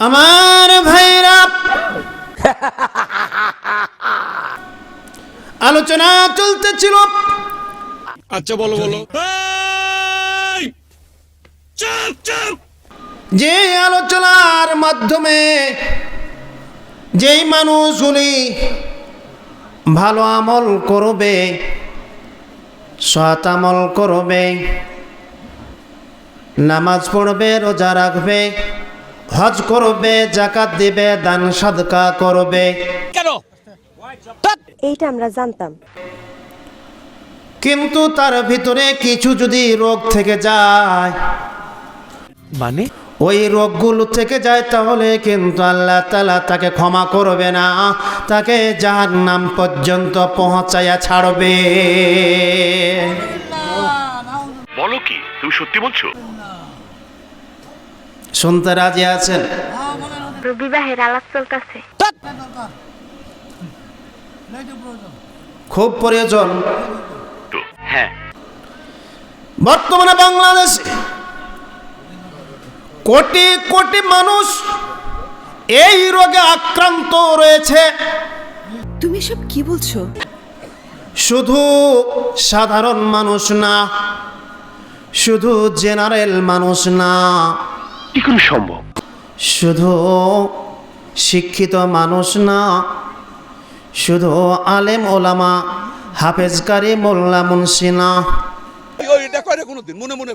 আমার ভাইরা। আলোচনা চলতেছিল। আচ্ছা বলো বলো। এই! চুপ চুপ! যে আলোচনার মাধ্যমে যেই মানুষগুলি ভালো আমল করবে সৎ আমল করবে নামাজ পড়বে রোজা রাখবে হজ করবে জাকাত দিবে দান সাদকা করবে। কেন? এইটা আমরা জানতাম। কিন্তু তার ভিতরে কিছু যদি রোগ থেকে যায় মানে? ওই রোগগুলো থেকে যায় তাহলে কিন্তু আল্লাহ তালা তাকে ক্ষমা করবে না তাকে যার নাম পর্যন্ত পৌঁছাইয়া ছাড়বে। বলো কি তুমি সত্যি বলছো? শুনতে রাজি আছেন? বিবাহের আলাপ চলতেছে। খুব প্রয়োজন। হ্যাঁ। বর্তমানে বাংলাদেশে কোটি কোটি মানুষ এই রোগে আক্রান্ত রয়েছে। তুমি সব কি বলছো? শুধু সাধারণ মানুষ না শুধু জেনারেল মানুষ না কি করে সম্ভব। শুধু শিক্ষিত মানুষ না শুধু আলেম ওলামা হাফেজকারী মোল্লা মুন্সি না। মনে মনে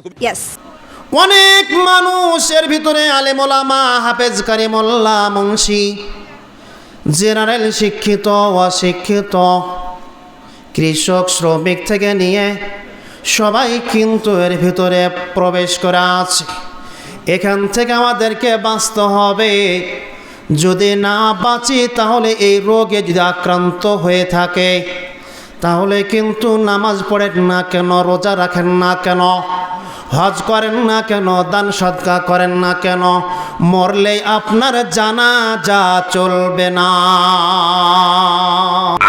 অনেক মানুষের ভিতরে আলেম ওলামা হাফেজকারী মোল্লা মুন্সি জেনারেল শিক্ষিত অশিক্ষিত কৃষক শ্রমিক থেকে নিয়ে সবাই কিন্তু এর ভিতরে প্রবেশ করা আছে। এখান থেকে আমাদেরকে বাঁচতে হবে। যদি না বাঁচি তাহলে এই রোগে যদি আক্রান্ত হয়ে থাকে তাহলে কিন্তু নামাজ পড়েন না কেন রোজা রাখেন না কেন হজ করেন না কেন দান সদকা করেন না কেন মরলেই আপনার জানা যা চলবে না।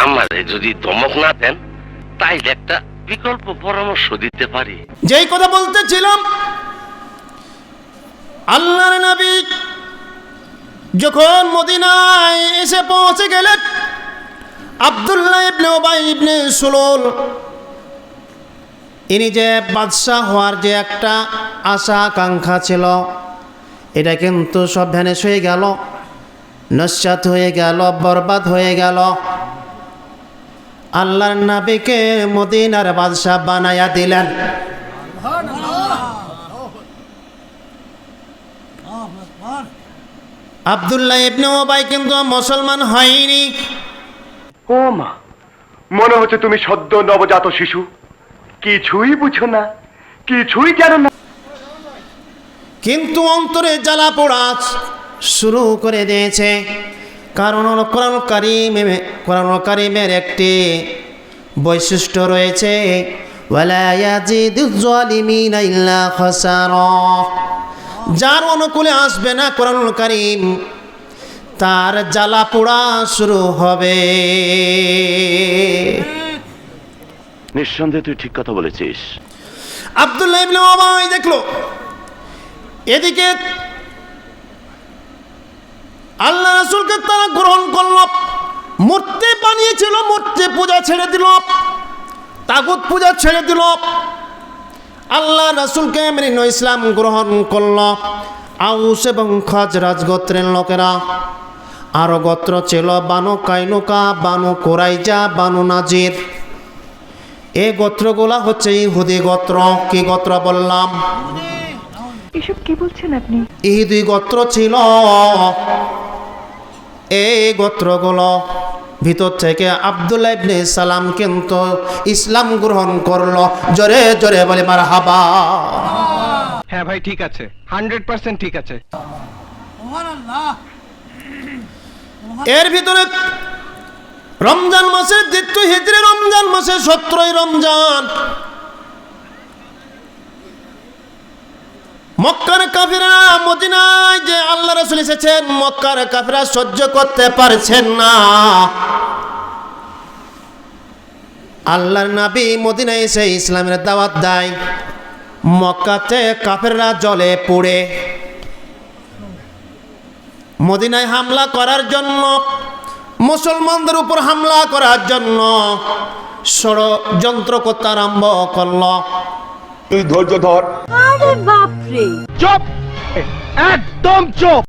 আমারে যদি ধমক না দেন তাইলে একটা বিকল্প পরামর্শ দিতে পারি। যেই কথা বলতেছিলাম আল্লাহর নবী যখন মদিনায় এসে পৌঁছে গেলেন, আব্দুল্লাহ ইবনে ওবাই ইবনে সুলুল, ইনি যে বাদশাহ হওয়ার যে একটা আশা আকাঙ্ক্ষা ছিল, এটা কিন্তু সব ভ্যানেশ হয়ে গেল নস্যাত হয়ে গেল, বরবাদ হয়ে গেল। আল্লাহর নবীকে মদিনার বাদশাহ বানায়া দিলেন। আবদুল্লাহ ইবনে ওবাই কিন্তু মুসলমান হয়নি। ও মা মনে হচ্ছে তুমি সদ্য নবজাত শিশু। কিছুই বুঝো না কিছুই জানো না। কিন্তু অন্তরে জ্বালা পোড়া শুরু করে দিয়েছে। কারণ কোরআন কারিমে কোরআন কারিমের একটি বৈশিষ্ট্য রয়েছে ওয়ালা ইয়াজিদুজ জালিমিনা ইল্লা খাসারা। যার অনুকূলে আসবে না কোরআন কারিম তার জ্বালা পোড়া শুরু হবে। নিঃসন্দেহে তুই ঠিক কথা বলেছিস। আবদুল্লাহ ইবনে ওবাই দেখল এদিকে আল্লাহ রাসূলকে তারা গ্রহণ করল মূর্তি বানিয়েছিল মূর্তি পূজা ছেড়ে দিল তাগুত পূজা ছেড়ে দিল। আল্লাহ রাসূলকে মেরিন ইসলাম গ্রহণ করল। আউস এবং খাজরাজ গোত্রের লোকেরা। আরও গোত্র ছিল Banu Qaynuqa Banu Qurayza Banu Nadir. এই গোত্রগুলা হচ্ছে ইহুদি গোত্র। কি গোত্র বললাম? এসব কি বলছেন আপনি? দুই গোত্র ছিল। এই গোত্রগুলো ভিতর থেকে আবদুল্লাহ ইবনে সালাম কিন্তু ইসলাম গ্রহণ করল। জোরে জোরে বলে মার হাবা হ্যাঁ ভাই ঠিক আছে। হান্ড্রেড পার্সেন্ট ঠিক আছে। এর ভিতরে রমজান মাসে দ্বিতীয় হিজড়ে রমজান মাসে সতেরোই রমজান। মক্কার কাফিরা মদিনায় যে আল্লাহ রসুল এসেছেন, মক্কার কাফিরা সহ্য করতে পারছেন না। আল্লাহর নাবি মদিনায় এসে ইসলামের দাওয়াত দেয়। মক্কাতে কাফেররা জলে পড়ে। মদিনায় হামলা করার জন্য, মুসলমানদের উপর হামলা করার জন্য ষড়যন্ত্র করতে আরম্ভ করল। তুই ধৈর্য ধর। আরে বাপরে। চুপ! একদম চুপ!